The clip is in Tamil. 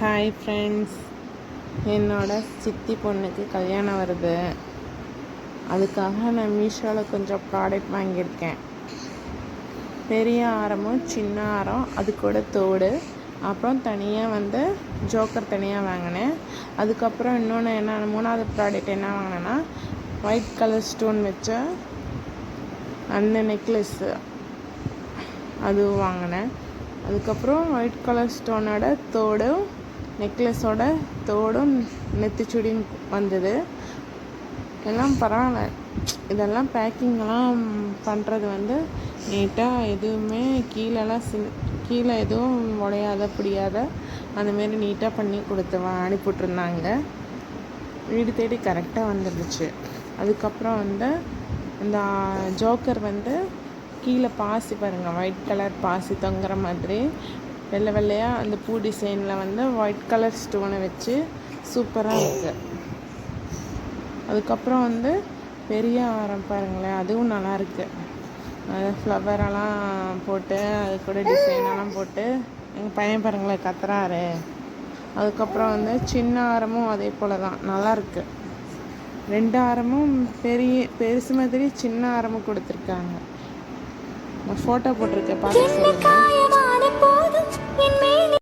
ஹாய் ஃப்ரெண்ட்ஸ் என்னோடய சித்தி பொண்ணுக்கு கல்யாணம் வருது. அதுக்காக நான் மீஷோவில் கொஞ்சம் ப்ராடக்ட் வாங்கியிருக்கேன். பெரிய ஆரமும் சின்ன ஆரம் அது கூட தோடு. அப்புறம் தனியாக வந்து ஜோக்கர் தனியாக வாங்கினேன். அதுக்கப்புறம் இன்னொன்று என்ன மூணாவது ப்ராடக்ட் என்ன வாங்கினேன்னா ஒயிட் கலர் ஸ்டோன் வச்ச அந்த நெக்லஸ்ஸு அதுவும் வாங்கினேன். அதுக்கப்புறம் ஒயிட் கலர் ஸ்டோனோட தோடும் நெக்லஸோட தோடும் நெத்திச்சுடியும் வந்தது. எல்லாம் பரவாயில்ல. இதெல்லாம் பேக்கிங்லாம் பண்ணுறது வந்து நீட்டாக எதுவுமே கீழெல்லாம் சி கீழே எதுவும் உடையாத பிடியாத அந்தமாரி நீட்டாக பண்ணி கொடுத்து அனுப்பிவிட்ருந்தாங்க வீடு தேடி கரெக்டாக வந்துருந்துச்சு அதுக்கப்புறம் வந்து இந்த ஜோக்கர் வந்து கீழே பாசி பாருங்கள் ஒயிட் கலர் பாசி தொங்குற மாதிரி வெள்ளை வெள்ளையாக அந்த பூ டிசைனில் வந்து ஒயிட் கலர் ஸ்டோனை வச்சு சூப்பராக இருக்குது அதுக்கப்புறம் வந்து பெரிய ஆரம் பாருங்களேன் அதுவும் நல்லாயிருக்கு அது ஃப்ளவரெல்லாம் போட்டு அது கூட டிசைனெல்லாம் போட்டு எங்கள் பையன் பாருங்களேன் கத்துறாரு. அதுக்கப்புறம் வந்து சின்ன ஆரமும் அதே போல் தான் நல்லாயிருக்கு ரெண்டு ஆரமும் பெரிய பெருசு மாதிரி சின்ன ஆரமும் கொடுத்துருக்காங்க. நான் ஃபோட்டோ போட்டிருக்கேன் பார்த்து சொல்லுங்கள்